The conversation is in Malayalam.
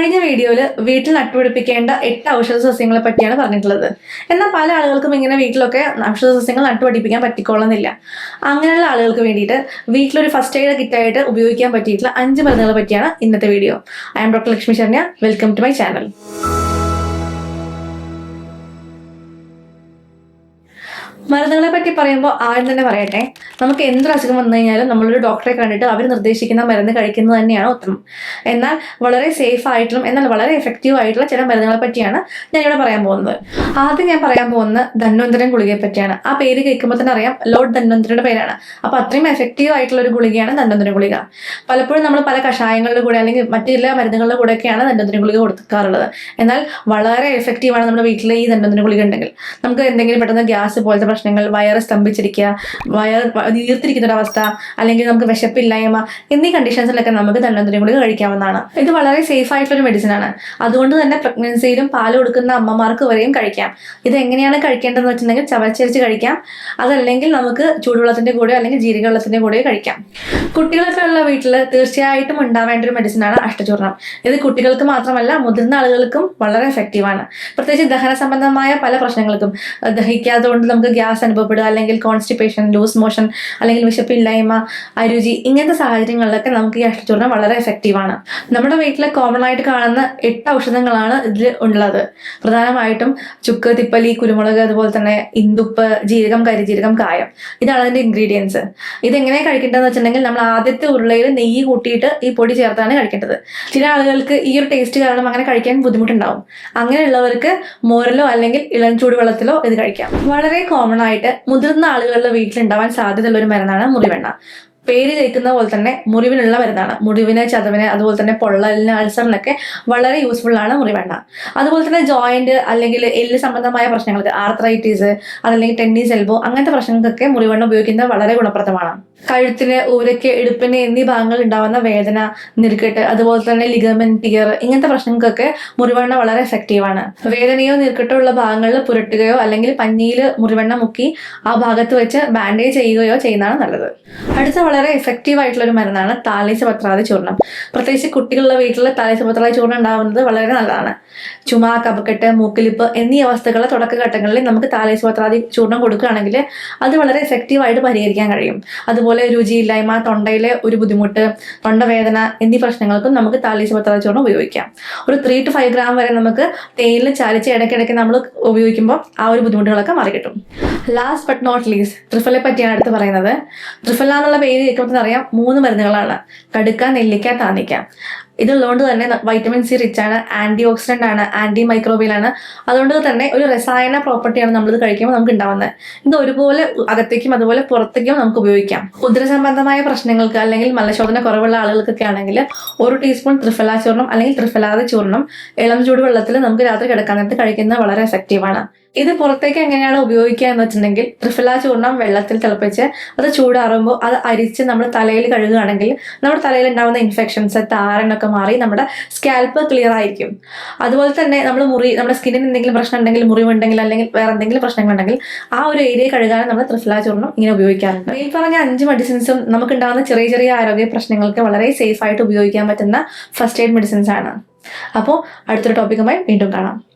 കഴിഞ്ഞ വീഡിയോയിൽ വീട്ടിൽ നട്ടുപിടിപ്പിക്കേണ്ട എട്ട് ഔഷധ സസ്യങ്ങളെ പറ്റിയാണ് പറഞ്ഞിട്ടുള്ളത്. എന്നാൽ പല ആളുകൾക്കും ഇങ്ങനെ വീട്ടിലൊക്കെ ഔഷധ സസ്യങ്ങൾ നട്ടുപിടിപ്പിക്കാൻ പറ്റിക്കൊള്ളുന്നില്ല അങ്ങനെയുള്ള ആളുകൾക്ക് വേണ്ടിയിട്ട് വീട്ടിലൊരു ഫസ്റ്റ് എയ്ഡ് കിറ്റായിട്ട് ഉപയോഗിക്കാൻ പറ്റിയിട്ടുള്ള അഞ്ച് മരുന്നുകളെ പറ്റിയാണ് ഇന്നത്തെ video. I am doctor Lakshmi Sharma welcome to my channel മരുന്നുകളെ പറ്റി പറയുമ്പോൾ ആദ്യം തന്നെ പറയട്ടെ നമുക്ക് എന്തൊരു അസുഖം വന്നു കഴിഞ്ഞാലും നമ്മളൊരു ഡോക്ടറെ കണ്ടിട്ട് അവർ നിർദ്ദേശിക്കുന്ന മരുന്ന് കഴിക്കുന്നത് തന്നെയാണ് ഉത്തമം. എന്നാൽ വളരെ സേഫ് ആയിട്ടുള്ള എന്നാൽ വളരെ എഫക്റ്റീവ് ആയിട്ടുള്ള ചില മരുന്നുകളെ പറ്റിയാണ് ഞാൻ ഇവിടെ പറയാൻ പോകുന്നത്. ആദ്യം ഞാൻ പറയാൻ പോകുന്നത് ധന്വന്തരൻ ഗുളികയെ പറ്റിയാണ്. ആ പേര് കേൾക്കുമ്പോൾ തന്നെ അറിയാം ലോർഡ് ധന്വന്തരയുടെ പേരാണ്. അപ്പോൾ അത്രയും എഫക്റ്റീവ് ആയിട്ടുള്ള ഒരു ഗുളികയാണ് ധന്വന്തര ഗുളിക. പലപ്പോഴും നമ്മൾ പല കഷായങ്ങളുടെ കൂടെ അല്ലെങ്കിൽ മറ്റു ചില മരുന്നുകളുടെ കൂടെയൊക്കെയാണ് ധന്വന്തര ഗുളിക കൊടുക്കാറുള്ളത്. എന്നാൽ വളരെ എഫക്റ്റീവ് ആണ് നമ്മുടെ വീട്ടിലെ ഈ ധന്വന്തര ഗുളിക ഉണ്ടെങ്കിൽ. നമുക്ക് എന്തെങ്കിലും പെട്ടെന്ന് ഗ്യാസ് പോലത്തെ പ്രശ്നങ്ങൾ വയറ് സ്തംഭിച്ചിരിക്കുക വയർ നീർത്തിരിക്കുന്ന അവസ്ഥ അല്ലെങ്കിൽ നമുക്ക് വിശപ്പില്ലായ്മ എന്നീ കണ്ടീഷൻസിലൊക്കെ നമുക്ക് ധന്വന്തരി ഗുളിക കഴിക്കാവുന്നതാണ്. ഇത് വളരെ സേഫ് ആയിട്ടുള്ള മെഡിസിൻ ആണ്. അതുകൊണ്ട് തന്നെ പ്രഗ്നൻസിയിലും പാൽ കൊടുക്കുന്ന അമ്മമാർക്ക് വരെയും കഴിക്കാം. ഇത് എങ്ങനെയാണ് കഴിക്കേണ്ടതെന്ന് വെച്ചിട്ടുണ്ടെങ്കിൽ ചവച്ചരിച്ച് കഴിക്കാം. അതല്ലെങ്കിൽ നമുക്ക് ചൂടുവെള്ളത്തിന്റെ കൂടെ അല്ലെങ്കിൽ ജീരക വെള്ളത്തിന്റെ കൂടെ കഴിക്കാം. കുട്ടികളൊക്കെ ഉള്ള വീട്ടിൽ തീർച്ചയായിട്ടും ഉണ്ടാവേണ്ട ഒരു മെഡിസിനാണ് അഷ്ടചൂർണം ഇത് കുട്ടികൾക്ക് മാത്രമല്ല മുതിർന്ന ആളുകൾക്കും വളരെ എഫക്റ്റീവ് ആണ്. പ്രത്യേകിച്ച് ദഹന സംബന്ധമായ പല പ്രശ്നങ്ങൾക്കും ദഹിക്കാത്തത് കൊണ്ട് നമുക്ക് ഗ്യാസ് അനുഭവപ്പെടുക അല്ലെങ്കിൽ കോൺസ്റ്റിപ്പേഷൻ ലൂസ് മോഷൻ അല്ലെങ്കിൽ വിശപ്പില്ലായ്മ അരുചി ഇങ്ങനത്തെ സാഹചര്യങ്ങളിലൊക്കെ നമുക്ക് ഈ അഷ്ടചൂർണം വളരെ എഫക്റ്റീവാണ് നമ്മുടെ വീട്ടിൽ കോമൺ ആയിട്ട് കാണുന്ന എട്ട് ഔഷധങ്ങളാണ് ഇതിൽ ഉള്ളത്. പ്രധാനമായിട്ടും ചുക്ക് തിപ്പലി കുരുമുളക് അതുപോലെ തന്നെ ഇന്ദുപ്പ് ജീരകം കരിജീരകം കായം. ഇതാണ് അതിന്റെ ഇൻഗ്രീഡിയൻസ് ഇത് എങ്ങനെ കഴിക്കേണ്ടതെന്ന് വെച്ചിട്ടുണ്ടെങ്കിൽ നമ്മൾ ആദ്യത്തെ ഉരുളയിൽ നെയ്യ് കൂട്ടിയിട്ട് ഈ പൊടി ചേർത്താണ് കഴിക്കേണ്ടത്. ചില ആളുകൾക്ക് ഈ ഒരു ടേസ്റ്റ് കാരണം അങ്ങനെ കഴിക്കാൻ ബുദ്ധിമുട്ടുണ്ടാവും. അങ്ങനെയുള്ളവർക്ക് മോരിലോ അല്ലെങ്കിൽ ഇളം ചൂടുവെള്ളത്തിലോ ഇത് കഴിക്കാം. വളരെ കോമൺ ആയിട്ട് മുതിർന്ന ആളുകളുടെ വീട്ടിലുണ്ടാവാൻ സാധ്യതയുള്ള ഒരു മരുന്നാണ് മുറിവെണ്ണ. പേര് കേൾക്കുന്ന പോലെ തന്നെ മുറിവിനുള്ള മരുന്നാണ്. മുറിവിന് ചതവിന് അതുപോലെ തന്നെ പൊള്ളലിന് അൾസറിനൊക്കെ വളരെ യൂസ്ഫുൾ ആണ് മുറിവെണ്ണ. അതുപോലെ തന്നെ ജോയിന്റ് അല്ലെങ്കിൽ എല്ല് സംബന്ധമായ പ്രശ്നങ്ങൾക്ക് ആർത്രൈറ്റീസ് അതല്ലെങ്കിൽ ടെന്നീസ് എൽബോ അങ്ങനത്തെ പ്രശ്നങ്ങൾക്കൊക്കെ മുറിവെണ്ണ ഉപയോഗിക്കുന്നത് വളരെ ഗുണപ്രദമാണ്. കഴുത്തിന് ഊരയ്ക്ക് ഇടുപ്പിന് എന്നീ ഭാഗങ്ങൾ ഉണ്ടാവുന്ന വേദന നിൽക്കെട്ട് അതുപോലെ തന്നെ ലിഗമെന്റ് ടിയർ ഇങ്ങനത്തെ പ്രശ്നങ്ങൾക്കൊക്കെ മുറിവെണ്ണ വളരെ എഫക്റ്റീവ് ആണ്. വേദനയോ നിൽക്കെട്ടോ ഉള്ള ഭാഗങ്ങളിൽ പുരട്ടുകയോ അല്ലെങ്കിൽ പഞ്ഞിയിൽ മുറിവെണ്ണ മുക്കി ആ ഭാഗത്ത് വെച്ച് ബാൻഡേജ് ചെയ്യുകയോ ചെയ്യുന്നതാണ് നല്ലത്. അടുത്ത വളരെ എഫക്റ്റീവ് ആയിട്ടുള്ള ഒരു മരുന്നാണ് താലേശ പത്രാതി ചൂർണം പ്രത്യേകിച്ച് കുട്ടികളുടെ വീട്ടിൽ താലേശ പത്രാതി ചൂർണം ഉണ്ടാവുന്നത് വളരെ നല്ലതാണ്. ചുമ കപക്കെട്ട് മൂക്കിലിപ്പ് എന്നീ അവസ്ഥകളുടെ തുടക്കഘട്ടങ്ങളിൽ നമുക്ക് താലേശ പത്രാതി ചൂർണം കൊടുക്കുകയാണെങ്കിൽ അത് വളരെ എഫക്റ്റീവ് ആയിട്ട് പരിഹരിക്കാൻ കഴിയും. അതുപോലെ രുചിയില്ലായ്മ തൊണ്ടയിലെ ഒരു ബുദ്ധിമുട്ട് തൊണ്ടവേദന എന്നീ പ്രശ്നങ്ങൾക്കും നമുക്ക് താലീസ് പത്രാതി ചൂർണം ഉപയോഗിക്കാം. ഒരു ത്രീ ടു ഫൈവ് ഗ്രാം വരെ നമുക്ക് തേനിൽ ചാലിച്ച് ഇടയ്ക്കിടയ്ക്ക് നമ്മൾ ഉപയോഗിക്കുമ്പോൾ ആ ഒരു ബുദ്ധിമുട്ടുകളൊക്കെ മറികിട്ടും ലാസ്റ്റ് ബട്ട് നോട്ട് ലീസ് ത്രിഫലെ പറ്റിയാണ് അടുത്ത് പറയുന്നത്. ത്രിഫല എന്നുള്ള പേര് കേൾക്കുമ്പോൾ അറിയാം മൂന്ന് മരുന്നുകളാണ്. കടുക്ക നെല്ലിക്ക താന്നിക്ക. ഇതുള്ളതുകൊണ്ട് തന്നെ വൈറ്റമിൻ സി റിച്ച് ആണ് ആന്റി ഓക്സിഡന്റ് ആണ് ആന്റി മൈക്രോബിയൽ ആണ്. അതുകൊണ്ട് തന്നെ ഒരു രസായന പ്രോപ്പർട്ടിയാണ് നമ്മളിത് കഴിക്കുമ്പോൾ നമുക്ക് ഉണ്ടാവുന്നത് ഇത് ഒരുപോലെ അകത്തേക്കും അതുപോലെ പുറത്തേക്കും നമുക്ക് ഉപയോഗിക്കാം. ഉദര സംബന്ധമായ പ്രശ്നങ്ങൾക്ക് അല്ലെങ്കിൽ മലശോധന കുറവുള്ള ആളുകൾക്കൊക്കെ ആണെങ്കിൽ ഒരു ടീസ്പൂൺ ത്രിഫലാ ചൂർണം അല്ലെങ്കിൽ ത്രിഫലാദ ചൂർണം ഇളം ചൂട് വെള്ളത്തിൽ നമുക്ക് രാത്രി കിടക്കാൻ നേരത്ത് കഴിക്കുന്നത് വളരെ എഫക്റ്റീവ് ആണ്. ഇത് പുറത്തേക്ക് എങ്ങനെയാണ് ഉപയോഗിക്കുക എന്ന് വെച്ചിട്ടുണ്ടെങ്കിൽ ത്രിഫല ചൂർണം വെള്ളത്തിൽ തിളപ്പിച്ച് അത് ചൂടാറുമ്പോൾ അത് അരിച്ച് നമ്മൾ തലയിൽ കഴുകുകയാണെങ്കിൽ നമ്മുടെ തലയിൽ ഉണ്ടാകുന്ന ഇൻഫെക്ഷൻസ് താരനൊക്കെ മാറി നമ്മുടെ സ്കാൽപ്പ് ക്ലിയർ ആയിരിക്കും. അതുപോലെ തന്നെ നമ്മൾ മുറി നമ്മുടെ സ്കിന്നിന് എന്തെങ്കിലും പ്രശ്നം ഉണ്ടെങ്കിൽ മുറിവുണ്ടെങ്കിൽ അല്ലെങ്കിൽ വേറെ എന്തെങ്കിലും പ്രശ്നങ്ങളുണ്ടെങ്കിൽ ആ ഒരു ഏരിയ കഴുകാൻ നമ്മൾ ത്രിഫല ചൂർണം ഇങ്ങനെ ഉപയോഗിക്കാറുണ്ട്. ഈ പറഞ്ഞ അഞ്ച് മെഡിസിൻസും നമുക്ക് ഉണ്ടാകുന്ന ചെറിയ ചെറിയ ആരോഗ്യ പ്രശ്നങ്ങൾക്ക് വളരെ സേഫ് ആയിട്ട് ഉപയോഗിക്കാൻ പറ്റുന്ന ഫസ്റ്റ് എയ്ഡ് മെഡിസിൻസ് ആണ്. അപ്പോൾ അടുത്തൊരു ടോപ്പിക്കുമായി വീണ്ടും കാണാം.